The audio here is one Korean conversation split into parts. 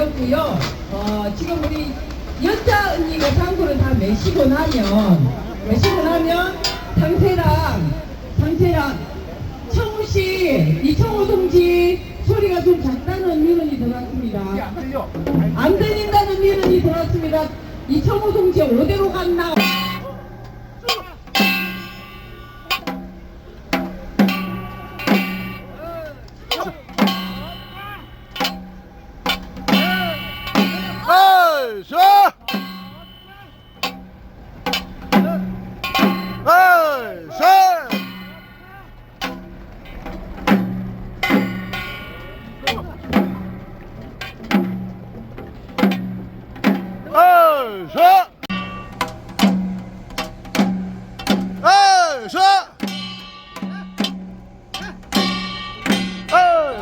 되었고요. 어, 지금 우리 여자 언니가 장구를 다 매시고 나면, 매시고 나면 상태랑, 상태랑 청우 씨, 이청우 동지 소리가 좀 작다는 민원이 들어왔습니다. 안 들려. 안 들린다는 민원이 들어왔습니다. 이청우 동지 어디로 갔나?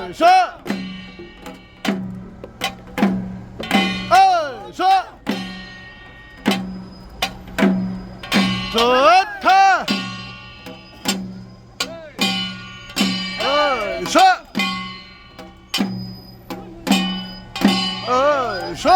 에이쇼! 어서 좋다 어서 어서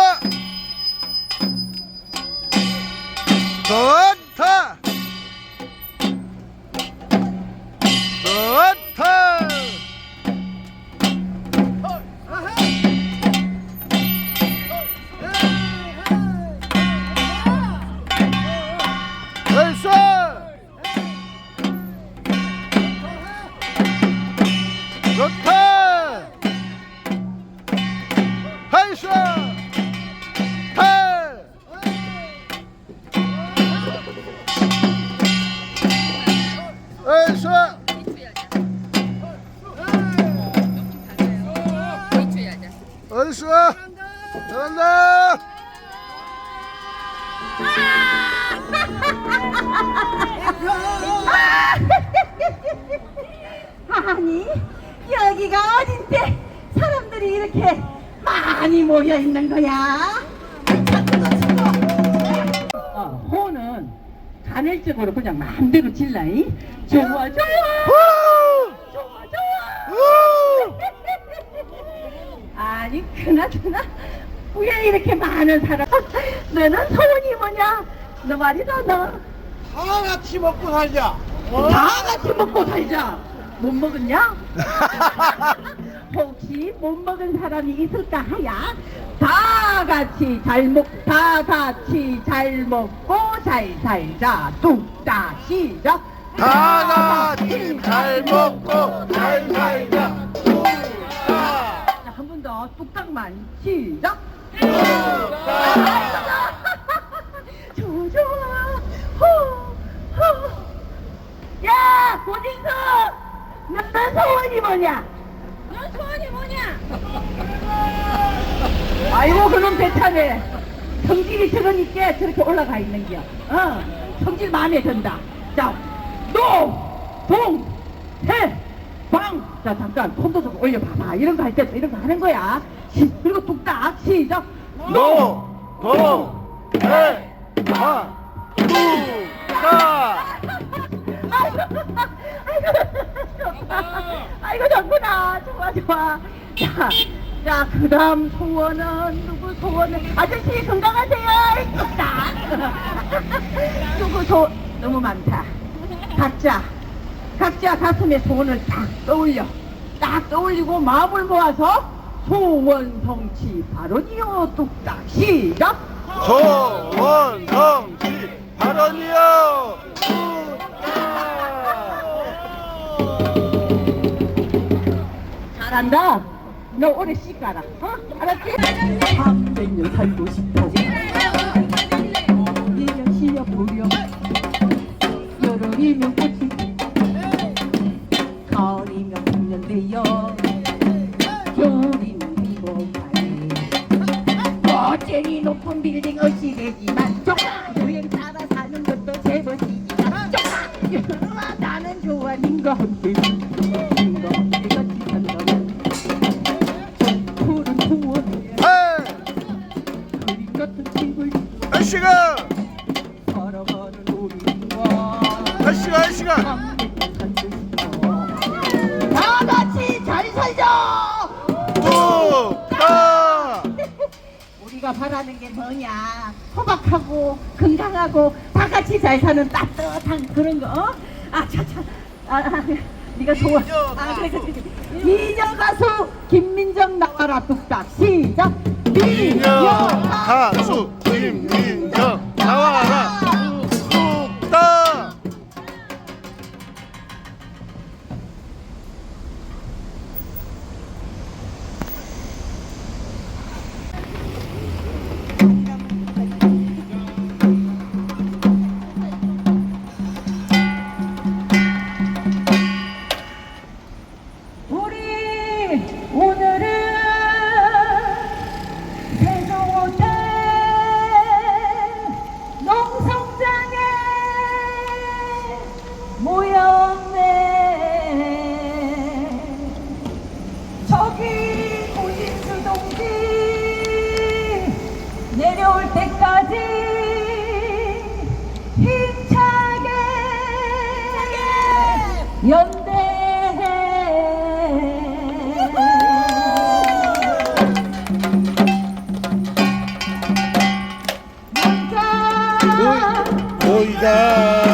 아니 여기가 어딘데 사람들이 이렇게 많이 모여 있는 거야? 어, 호는 간헐적으로 그냥 마음대로 질라이. 좋아, 좋아. 좋아, 좋아. 아니, 그나저나, 왜 이렇게 많은 사람? 너는 소원이 뭐냐? 너 말이다, 너. 다 같이 먹고 살자 다 같이 먹고 살자. 못 먹었냐? 혹시 못 먹은 사람이 있을까 하야? 다 같이 잘 먹, 다 같이 잘 먹고 잘 살자. 뚝딱 시작. 다 같이 잘 먹고 잘 살자 한번 더 뚝딱만 시작. 좋아 좋아. 후, 후. 야 고진수, 너는 소원이 뭐냐? 넌 소원이 뭐냐? 아이고 그놈 대차네. 성질이 저러니까 저렇게 올라가 있는겨. 어, 성질 마음에 든다. 자, 노, 동, 해, 방. 자 잠깐 손도 좀 올려봐봐. 이런 거 할 때 이런 거 하는 거야. 시, 그리고 뚝딱 시작. 노, 동, 해, 마, 두, 가. 아이고, 아이고, 좋다. 아이고, 좋아, 좋아. 자, 자, 그 다음 소원은, 누구 소원은, 아저씨 건강하세요. 좋다. 누구 소, 너무 많다. 각자, 각자 가슴에 소원을 딱 떠올려. 딱 떠올리고 마음을 모아서 소원 성취 바로니요 뚝딱 시작. 소원 성취 발언이요. 잘한다. 너 오래 씻가라. 어? 알았지? 300년 살고 싶어. 1년 쉬어 보려. 여름이면 꽃이 가을이면 되어 겨울이면 비고가니 멋쟁이 높은 빌딩 어시되지만 조금 여행 따라 사는 것도 제멋이지만 조금 나는 좋아 님과 함께 아씨가 아씨가 아씨가 다 같이 잘 살자. 두가 우리가 바라는 게 뭐냐? 소박하고 건강하고 다 같이 잘 사는 따뜻한 그런 거아차차 어? 아, 아, 네가 좋아. 아, 그래, 그래, 그래. 미녀 가수 김민정 나와라 뚝딱 시작. 가수. 동지 고신수 동기 내려올 때까지 힘차게 연대해 문자 오이다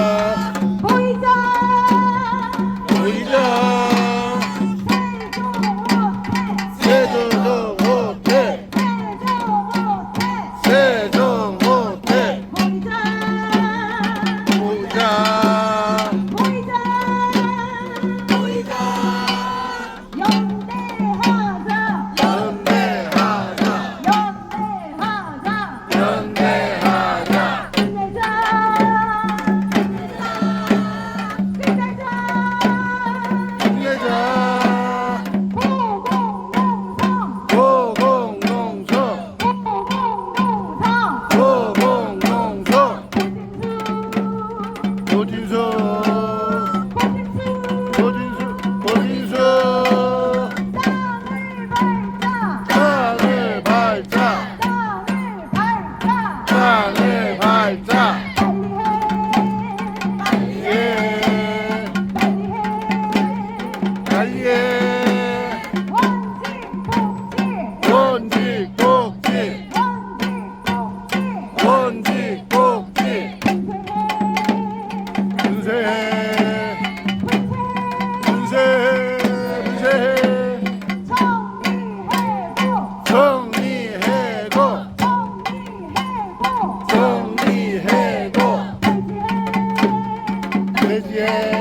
Yeah.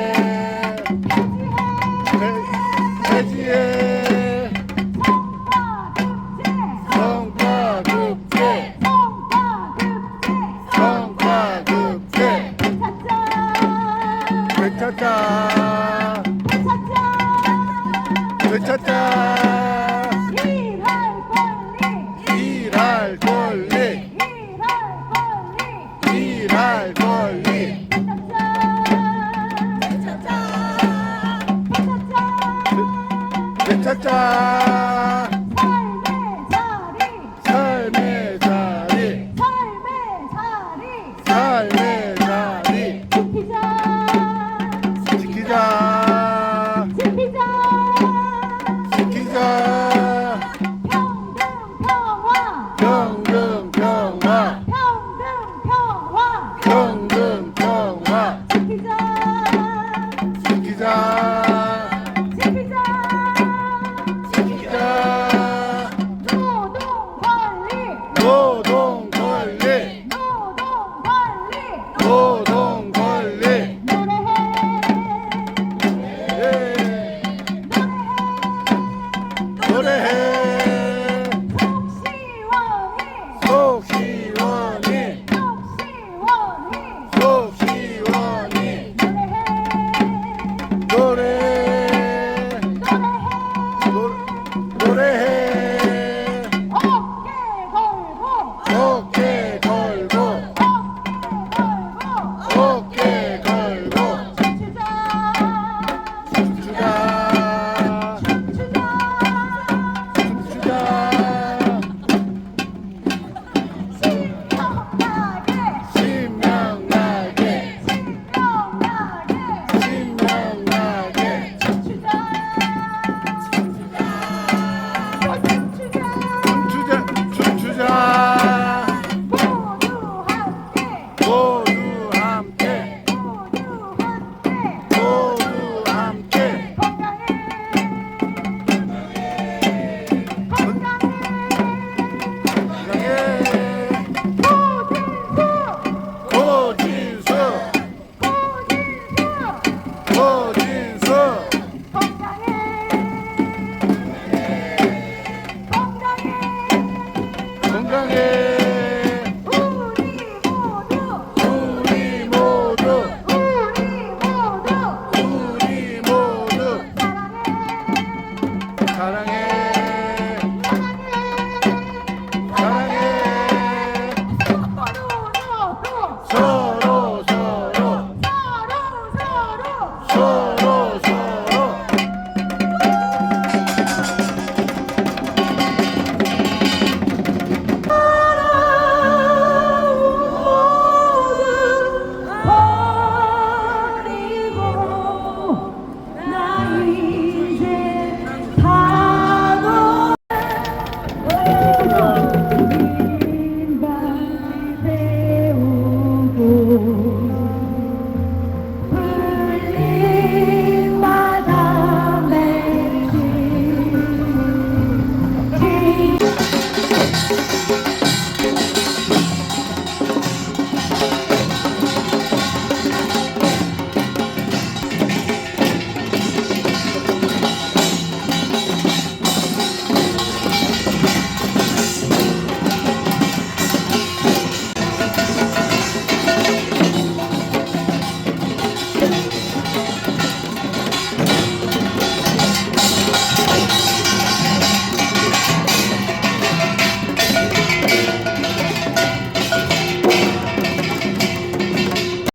Oh,